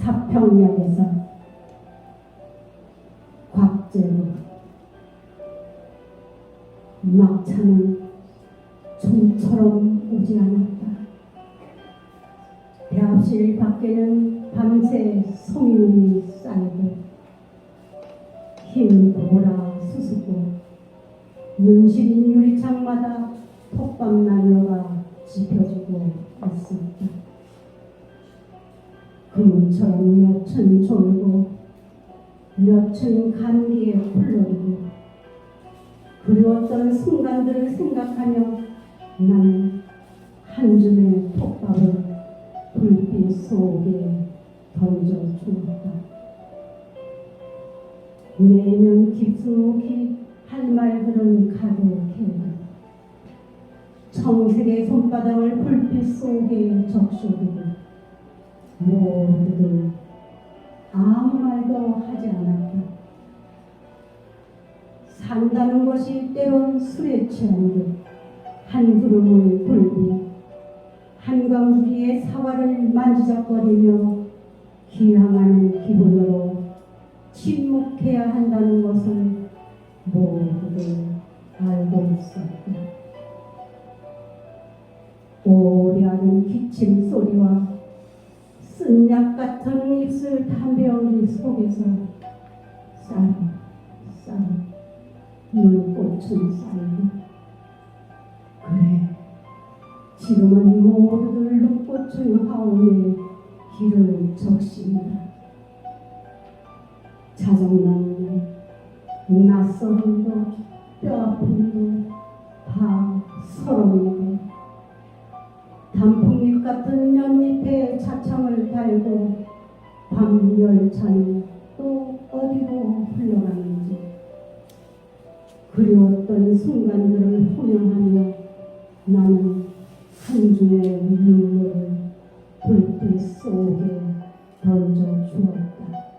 사평역에서 곽재로 막차는 좀처럼 오지 않았다. 대합실 밖에는 밤새 송이눈이 쌓이고 흰 보라 수수고 눈시린 유리창마다 톱밥 난로가 지펴지고 그문처럼 몇천 졸고 몇천 감기에 홀로리고 그리웠던 순간들을 생각하며 나는 한 줌의 톱밥을 불빛 속에 던져 주었다. 내면 깊숙이 할 말들은 가득해 청색의 손바닥을 불빛 속에 적셔두고 모두들 아무 말도 하지 않았다. 산다는 것이 때론 술에 취한 듯한 구름의 불빛 한광주리의 사과를 만지작거리며 귀향하는 기분으로 침묵해야 한다는 것을 모두들 알고 있었다. 오래하는 기침 소리와 쓴약 같은 입술 담배연기 속에서 쌀, 쌀, 눈꽃은 쌀고 그래 지금은 모두들 눈꽃은 하오에 길을 적십니다. 자정나는 낯설음도 뼈아픔도 다 서러운데 단풍 잎 같은 연잎에 차창을 달고 밤 열차는 또 어디로 흘러가는지 그리웠던 순간들을 호명하며 나는 한 줌의 눈물을 불빛 속에 던져 주었다.